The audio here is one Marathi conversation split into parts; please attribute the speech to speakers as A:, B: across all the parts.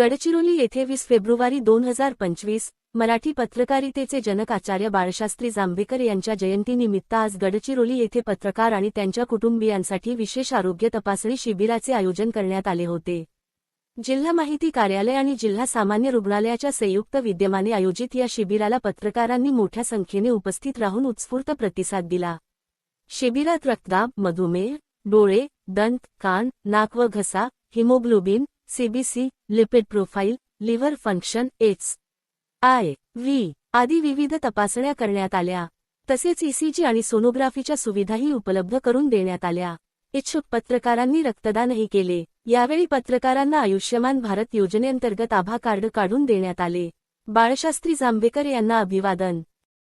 A: गडचिरोली येथे वीस फेब्रुवारी दोन हजार पंचवीस मराठी पत्रकारितेचे जनक आचार्य बाळशास्त्री जांभेकर यांच्या जयंतीनिमित्त आज गडचिरोली येथे पत्रकार आणि त्यांच्या कुटुंबियांसाठी विशेष आरोग्य तपासणी शिबिराचे आयोजन करण्यात आले होते. जिल्हा माहिती कार्यालय आणि जिल्हा सामान्य रुग्णालयाच्या संयुक्त विद्यमाने आयोजित या शिबिराला पत्रकारांनी मोठ्या संख्येने उपस्थित राहून उत्स्फूर्त प्रतिसाद दिला. शिबिरात रक्तदाब मधुमेह डोळे दंत कान नाक व घसा haemoglobin CBC lipid profile liver function H I V आदी विविध तपासण्या करण्यात आल्या. तसेच ईसीजी आणि सोनोग्राफीच्या सुविधाही उपलब्ध करून देण्यात आल्या. इच्छुक पत्रकारांनी रक्तदानही केले. यावेळी पत्रकारांना आयुष्यमान भारत योजनेअंतर्गत आभा कार्ड काढून देण्यात आले. बाळशास्त्री जांभेकर यांना अभिवादन.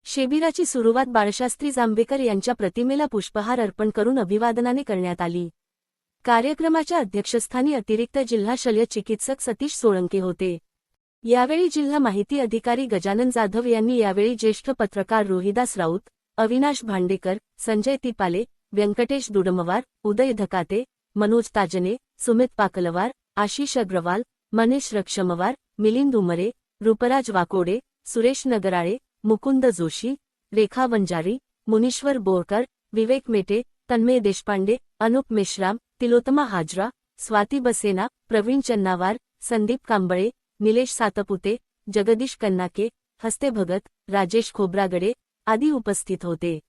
A: शिबिराची सुरुवात बाळशास्त्री जांभेकर यांच्या प्रतिमेला पुष्पहार अर्पण करून अभिवादनाने करण्यात आली. कार्यक्रमाच्या अध्यक्षस्थानी अतिरिक्त जिल्हा शल्य चिकित्सक सतीश सोळंके होते. यावेळी जिल्हा माहिती अधिकारी गजानन जाधव यांनी यावेळी ज्येष्ठ पत्रकार रोहिदास राऊत अविनाश भांडेकर संजय तिपाले व्यंकटेश दुडमवार उदय धकाते मनोज ताजने सुमित पाकलवार आशिष अग्रवाल मनीष रक्षमवार मिलिंद उमरे रूपराज वाकोडे सुरेश नगराळे मुकुंद जोशी रेखा वंजारी मुनीश्वर बोरकर विवेक मेटे तन्मय देशपांडे अनुप मेश्राम तिलोत्तमा हाजरा स्वाती बसेना प्रवीण चन्नावार संदीप कांबळे निलेश सातपुते जगदीश कन्नाके हस्ते भगत राजेश खोब्रागडे आदी उपस्थित होते.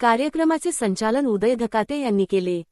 A: कार्यक्रमाचे संचालन उदय धकाते यांनी केले.